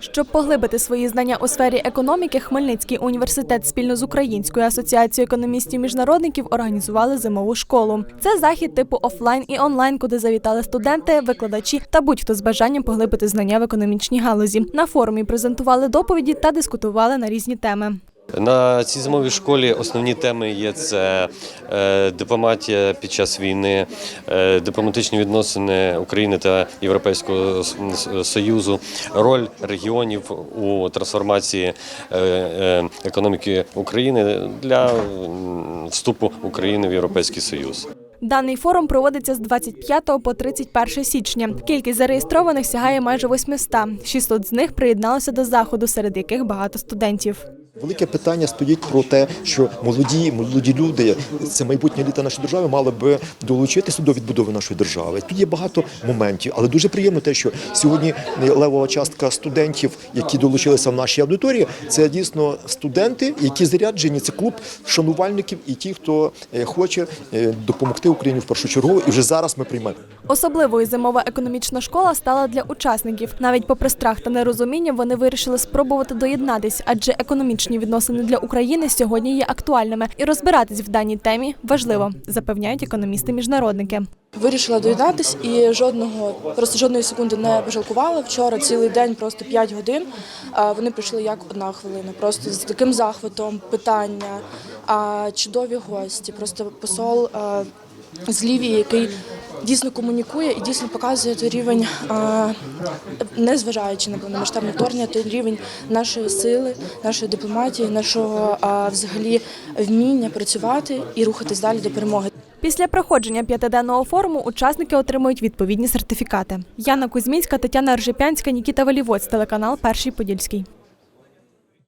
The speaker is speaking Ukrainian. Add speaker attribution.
Speaker 1: Щоб поглибити свої знання у сфері економіки, Хмельницький університет спільно з Українською асоціацією економістів-міжнародників організували зимову школу. Це захід типу офлайн і онлайн, куди завітали студенти, викладачі та будь-хто з бажанням поглибити знання в економічній галузі. На форумі презентували доповіді та дискутували на різні теми.
Speaker 2: На цій зимовій школі основні теми є це е, дипломатія під час війни, е, дипломатичні відносини України та Європейського Союзу, роль регіонів у трансформації е, економіки України для вступу України в Європейський Союз.
Speaker 1: Даний форум проводиться з 25 по 31 січня. Кількість зареєстрованих сягає майже 800. 600 з них приєдналося до заходу, серед яких багато студентів.
Speaker 3: Велике питання стоїть про те, що молоді, молоді люди, це майбутнє літа нашої держави, мали би долучитися до відбудови нашої держави. Тут є багато моментів, але дуже приємно те, що сьогодні левова частка студентів, які долучилися в нашій аудиторії, це дійсно студенти, які заряджені. Це клуб шанувальників і ті, хто е, хоче е, допомогти Україні в першу чергу. І вже зараз ми приймемо.
Speaker 1: Особливою зимова економічна школа стала для учасників. Навіть попри страх та нерозуміння, вони вирішили спробувати доєднатись, адже економічні відносини для України сьогодні є актуальними, і розбиратись в даній темі важливо, запевняють економісти-міжнародники.
Speaker 4: Вирішила доєднатись і жодного, просто жодної секунди не пожалкувала. Вчора цілий день, просто 5 годин. Вони прийшли як одна хвилина. Просто з таким захватом, питання, чудові гості. Просто посол з Лівії, який дійсно комунікує і дійсно показує той рівень, а, незважаючи на повномасштабне вторгнення, той рівень нашої сили, нашої дипломатії, нашого взагалі вміння працювати і рухатись далі до перемоги.
Speaker 1: Після проходження п'ятиденного форуму учасники отримують відповідні сертифікати. Яна Кузьмінська, Тетяна Ржепянська, Нікіта Валівоць, телеканал Перший Подільський.